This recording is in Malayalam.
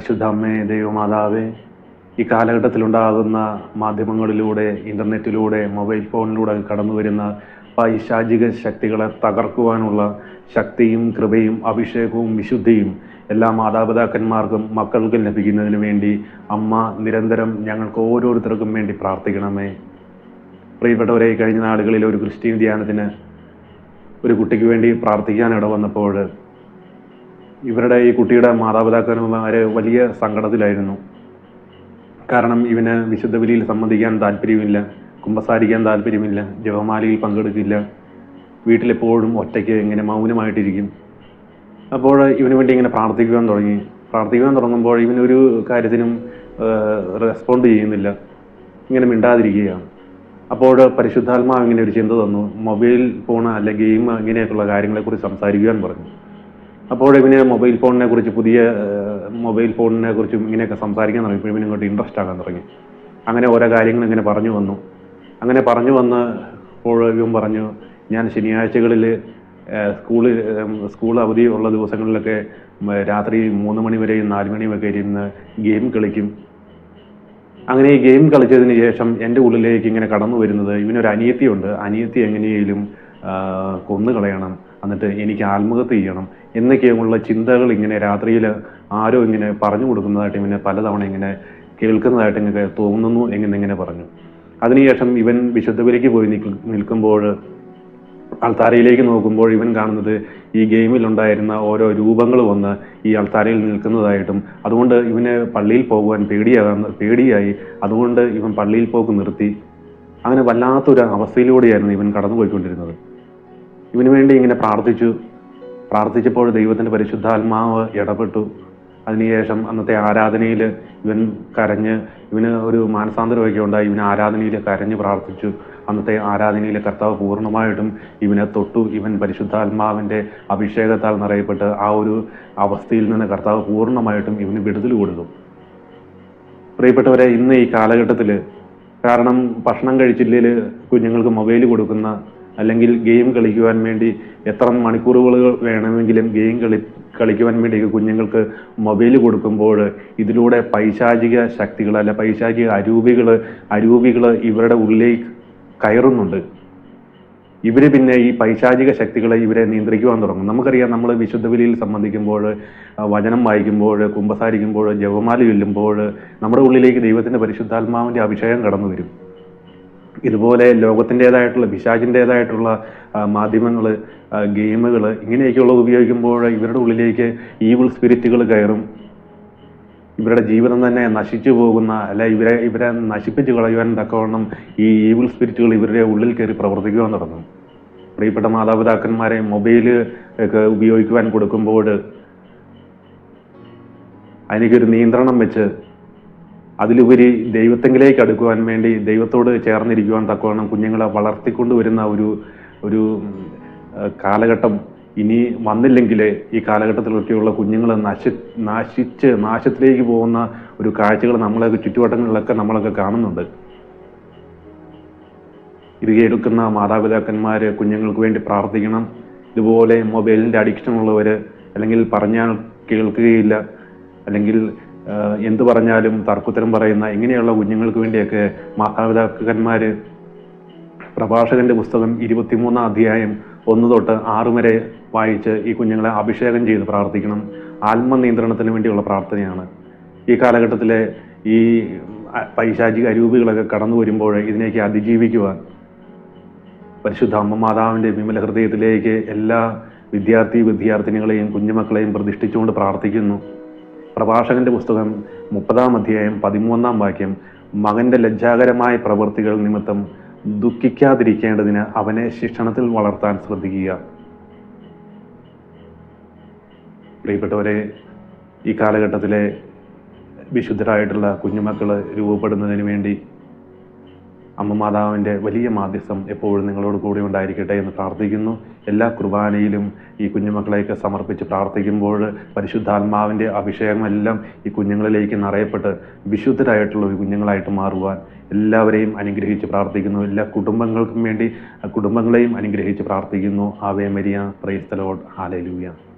പരിശുദ്ധ അമ്മേ ദൈവമാതാവേ ഈ കാലഘട്ടത്തിലുണ്ടാകുന്ന മാധ്യമങ്ങളിലൂടെ ഇന്റർനെറ്റിലൂടെ മൊബൈൽ ഫോണിലൂടെ കടന്നു വരുന്ന പൈശാചിക ശക്തികളെ തകർക്കുവാനുള്ള ശക്തിയും കൃപയും അഭിഷേകവും വിശുദ്ധിയും എല്ലാ മാതാപിതാക്കന്മാർക്കും മക്കൾക്കും ലഭിക്കുന്നതിന് വേണ്ടി അമ്മ നിരന്തരം ഞങ്ങൾക്ക് ഓരോരുത്തർക്കും വേണ്ടി പ്രാർത്ഥിക്കണമേ. പ്രിയപ്പെട്ടവരെ കഴിഞ്ഞ നാളുകളിൽ ഒരു ക്രിസ്ത്യൻ ധ്യാനത്തിന് ഒരു കുട്ടിക്ക് വേണ്ടി പ്രാർത്ഥിക്കാൻ ഇടവന്നപ്പോൾ ഇവരുടെ ഈ കുട്ടിയുടെ മാതാപിതാക്കന്മാർ വലിയ സങ്കടത്തിലായിരുന്നു. കാരണം ഇവന് വിശുദ്ധ ബലിയിൽ സംബന്ധിക്കാൻ താല്പര്യമില്ല കുമ്പസാരിക്കാൻ താല്പര്യമില്ല ജപമാലയിൽ പങ്കെടുക്കില്ല. വീട്ടിലെപ്പോഴും ഒറ്റയ്ക്ക് ഇങ്ങനെ മൗനമായിട്ടിരിക്കും. അപ്പോൾ ഇവന് വേണ്ടി ഇങ്ങനെ പ്രാർത്ഥിക്കുവാൻ തുടങ്ങി. പ്രാർത്ഥിക്കുവാൻ തുടങ്ങുമ്പോൾ ഇവനൊരു കാര്യത്തിനും റെസ്പോണ്ട് ചെയ്യുന്നില്ല. ഇങ്ങനെ മിണ്ടാതിരിക്കുകയാണ്. അപ്പോൾ പരിശുദ്ധാത്മാവ് ഇങ്ങനെ ഒരു ചിന്ത തന്നു. മൊബൈൽ ഫോൺ അല്ലെ ഗെയിം ഇങ്ങനെയൊക്കെയുള്ള കാര്യങ്ങളെക്കുറിച്ച് സംസാരിക്കുവാൻ പറഞ്ഞു. അപ്പോൾ പിന്നെ മൊബൈൽ ഫോണിനെ കുറിച്ച് പുതിയ മൊബൈൽ ഫോണിനെ കുറിച്ചും ഇങ്ങനെയൊക്കെ സംസാരിക്കാൻ തുടങ്ങി. പിന്നെ ഇങ്ങോട്ട് ഇൻട്രസ്റ്റ് ആകാൻ തുടങ്ങി. അങ്ങനെ ഓരോ കാര്യങ്ങൾ ഇങ്ങനെ പറഞ്ഞു വന്നു. അങ്ങനെ പറഞ്ഞു വന്ന് അപ്പോൾ ഇവൻ പറഞ്ഞു ഞാൻ ശനിയാഴ്ചകളിൽ സ്കൂളിൽ സ്കൂൾ അവധി ഉള്ള ദിവസങ്ങളിലൊക്കെ രാത്രി മൂന്ന് മണി വരെയും നാല് മണി വരെ ഇരുന്ന് ഗെയിം കളിക്കും. അങ്ങനെ ഈ ഗെയിം കളിച്ചതിന് ശേഷം എന്റെ ഉള്ളിലേക്ക് ഇങ്ങനെ കടന്നു വരുന്നത് ഇവനൊരു അനിയത്തിയുണ്ട്. അനിയത്തി എങ്ങനെയെങ്കിലും കൊന്നു കളയണം എന്നിട്ട് എനിക്ക് ആത്മഹത്യ ചെയ്യണം എന്നൊക്കെയുള്ള ചിന്തകൾ ഇങ്ങനെ രാത്രിയിൽ ആരോ ഇങ്ങനെ പറഞ്ഞു കൊടുക്കുന്നതായിട്ട് ഇങ്ങനെ പലതവണ ഇങ്ങനെ കേൾക്കുന്നതായിട്ട് ഇങ്ങനെ തോന്നുന്നു എന്നിങ്ങനെ പറഞ്ഞു. അതിനുശേഷം ഇവൻ വിശുദ്ധപുരയ്ക്ക് പോയി നിൽക്കു നിൽക്കുമ്പോൾ അൾത്താരയിലേക്ക് നോക്കുമ്പോൾ ഇവൻ കാണുന്നത് ഈ ഗെയിമിലുണ്ടായിരുന്ന ഓരോ രൂപങ്ങൾ വന്ന് ഈ അൾത്താരയിൽ നിൽക്കുന്നതായിട്ടും അതുകൊണ്ട് ഇവന് പള്ളിയിൽ പോകുവാൻ പേടിയാകാൻ പേടിയായി. അതുകൊണ്ട് ഇവൻ പള്ളിയിൽ പോക്ക് നിർത്തി. അങ്ങനെ വല്ലാത്തൊരു അവസ്ഥയിലൂടെയായിരുന്നു ഇവൻ കടന്നുപോയിക്കൊണ്ടിരുന്നത്. ഇവന് വേണ്ടി ഇങ്ങനെ പ്രാർത്ഥിച്ചു. പ്രാർത്ഥിച്ചപ്പോൾ ദൈവത്തിന്റെ പരിശുദ്ധാത്മാവ് ഇടപെട്ടു. അതിനുശേഷം അന്നത്തെ ആരാധനയിൽ ഇവൻ കരഞ്ഞ് ഇവന് ഒരു മാനസാന്തരമൊക്കെ ഉണ്ടായി. ഇവൻ ആരാധനയിൽ കരഞ്ഞ് പ്രാർത്ഥിച്ചു. അന്നത്തെ ആരാധനയിൽ കർത്താവ് പൂർണമായിട്ടും ഇവനെ തൊട്ടു. ഇവൻ പരിശുദ്ധാത്മാവിന്റെ അഭിഷേകത്താൽ നിറയപ്പെട്ട് ആ ഒരു അവസ്ഥയിൽ നിന്ന് കർത്താവ് പൂർണമായിട്ടും ഇവന് വിടുതൽ കൊടുക്കും പ്രിയപ്പെട്ടവരെ ഇന്ന് ഈ കാലഘട്ടത്തിൽ കാരണം ഭക്ഷണം കഴിച്ചില്ലെങ്കിൽ കുഞ്ഞുങ്ങൾക്ക് മൊബൈൽ കൊടുക്കുന്ന അല്ലെങ്കിൽ ഗെയിം കളിക്കുവാൻ വേണ്ടി എത്ര മണിക്കൂറുകൾ വേണമെങ്കിലും ഗെയിം കളി കളിക്കുവാൻ വേണ്ടി കുഞ്ഞുങ്ങൾക്ക് മൊബൈൽ കൊടുക്കുമ്പോൾ ഇതിലൂടെ പൈശാചിക ശക്തികൾ അല്ല പൈശാചിക അരൂപികൾ അരൂപികൾ ഇവരുടെ ഉള്ളിലേക്ക് കയറുന്നുണ്ട്. ഇവർ പിന്നെ ഈ പൈശാചിക ശക്തികളെ ഇവരെ നിയന്ത്രിക്കുവാൻ തുടങ്ങും. നമുക്കറിയാം നമ്മൾ വിശുദ്ധ ബലിയിൽ സംബന്ധിക്കുമ്പോൾ വചനം വായിക്കുമ്പോൾ കുമ്പസാരിക്കുമ്പോൾ ജപമാല ചൊല്ലുമ്പോൾ നമ്മുടെ ഉള്ളിലേക്ക് ദൈവത്തിന്റെ പരിശുദ്ധാത്മാവിന്റെ അഭിഷേകം കടന്നു വരും. ഇതുപോലെ ലോകത്തിന്റെതായിട്ടുള്ള പിശാചിന്റെതായിട്ടുള്ള മാധ്യമങ്ങൾ ഗെയിമുകൾ ഇങ്ങനെയൊക്കെയുള്ളത് ഉപയോഗിക്കുമ്പോൾ ഇവരുടെ ഉള്ളിലേക്ക് ഈവിൾ സ്പിരിറ്റുകൾ കയറും. ഇവരുടെ ജീവിതം തന്നെ നശിച്ചു പോകുന്ന അല്ല ഇവരെ ഇവരെ നശിപ്പിച്ച് കളയുവാൻ തക്കവണ്ണം ഈ ഈവിൾ സ്പിരിറ്റുകൾ ഇവരുടെ ഉള്ളിൽ കയറി പ്രവർത്തിക്കുവാൻ തുടങ്ങും. പ്രിയപ്പെട്ട മാതാപിതാക്കന്മാരെ മൊബൈൽ ഒക്കെ ഉപയോഗിക്കുവാൻ കൊടുക്കുമ്പോൾ അതിനൊരു നിയന്ത്രണം വെച്ച് അതിലുപരി ദൈവത്തെങ്കിലേക്ക് അടുക്കുവാൻ വേണ്ടി ദൈവത്തോട് ചേർന്നിരിക്കുവാൻ തക്കവണ്ണം കുഞ്ഞുങ്ങളെ വളർത്തിക്കൊണ്ട് വരുന്ന ഒരു ഒരു കാലഘട്ടം ഇനി വന്നില്ലെങ്കിൽ ഈ കാലഘട്ടത്തിലൊക്കെയുള്ള കുഞ്ഞുങ്ങൾ നശി നാശിച്ച് നാശത്തിലേക്ക് പോകുന്ന ഒരു കാഴ്ചകൾ നമ്മളെ ചുറ്റുവട്ടങ്ങളിലൊക്കെ നമ്മളൊക്കെ കാണുന്നുണ്ട്. ഇത് കേൾക്കുന്ന മാതാപിതാക്കന്മാർ കുഞ്ഞുങ്ങൾക്ക് വേണ്ടി പ്രാർത്ഥിക്കണം. ഇതുപോലെ മൊബൈലിന്റെ അഡിക്ഷൻ ഉള്ളവർ അല്ലെങ്കിൽ പറഞ്ഞാൽ കേൾക്കുകയില്ല. അല്ലെങ്കിൽ എന്ത് പറഞ്ഞാലും തർക്കുത്തരം പറയുന്ന ഇങ്ങനെയുള്ള കുഞ്ഞുങ്ങൾക്ക് വേണ്ടിയൊക്കെ മാതാപിതാക്കന്മാർ പ്രഭാഷകന്റെ പുസ്തകം ഇരുപത്തിമൂന്നാം അധ്യായം ഒന്ന് തൊട്ട് ആറ് വരെ വായിച്ച് ഈ കുഞ്ഞുങ്ങളെ അഭിഷേകം ചെയ്ത് പ്രാർത്ഥിക്കണം. ആത്മനിയന്ത്രണത്തിന് വേണ്ടിയുള്ള പ്രാർത്ഥനയാണ്. ഈ കാലഘട്ടത്തിലെ ഈ പൈശാചിക അരൂപികളൊക്കെ കടന്നു വരുമ്പോൾ ഇതിനെയൊക്കെ അതിജീവിക്കുവാൻ പരിശുദ്ധ അമ്മ മാതാവിന്റെ വിമല ഹൃദയത്തിലേക്ക് എല്ലാ വിദ്യാർത്ഥി വിദ്യാർത്ഥിനികളെയും കുഞ്ഞുമക്കളെയും പ്രതിഷ്ഠിച്ചുകൊണ്ട് പ്രാർത്ഥിക്കുന്നു. പ്രഭാഷകന്റെ പുസ്തകം മുപ്പതാം അധ്യായം പതിമൂന്നാം വാക്യം മകന്റെ ലജ്ജാകരമായ പ്രവൃത്തികൾ നിമിത്തം ദുഃഖിക്കാതിരിക്കേണ്ടതിന് അവനെ ശിക്ഷണത്തിൽ വളർത്താൻ ശ്രദ്ധിക്കുക. പ്രിയപ്പെട്ടവരെ ഈ കാലഘട്ടത്തിലെ വിശുദ്ധരായിട്ടുള്ള കുഞ്ഞുമക്കൾ രൂപപ്പെടുന്നതിന് വേണ്ടി അമ്മ മാതാവിന്റെ വലിയ മാധ്യസ്ഥം എപ്പോഴും നിങ്ങളോട് കൂടി ഉണ്ടായിരിക്കട്ടെ എന്ന് പ്രാർത്ഥിക്കുന്നു. എല്ലാ കുർബാനയിലും ഈ കുഞ്ഞുമക്കളെയൊക്കെ സമർപ്പിച്ച് പ്രാർത്ഥിക്കുമ്പോൾ പരിശുദ്ധാത്മാവിന്റെ അഭിഷേകമെല്ലാം ഈ കുഞ്ഞുങ്ങളിലേക്ക് നിറയപ്പെട്ട് വിശുദ്ധരായിട്ടുള്ള കുഞ്ഞുങ്ങളായിട്ട് മാറുവാൻ എല്ലാവരെയും അനുഗ്രഹിച്ച് പ്രാർത്ഥിക്കുന്നു. എല്ലാ കുടുംബങ്ങൾക്കും വേണ്ടി കുടുംബങ്ങളെയും അനുഗ്രഹിച്ച് പ്രാർത്ഥിക്കുന്നു. Ave Maria praise the Lord hallelujah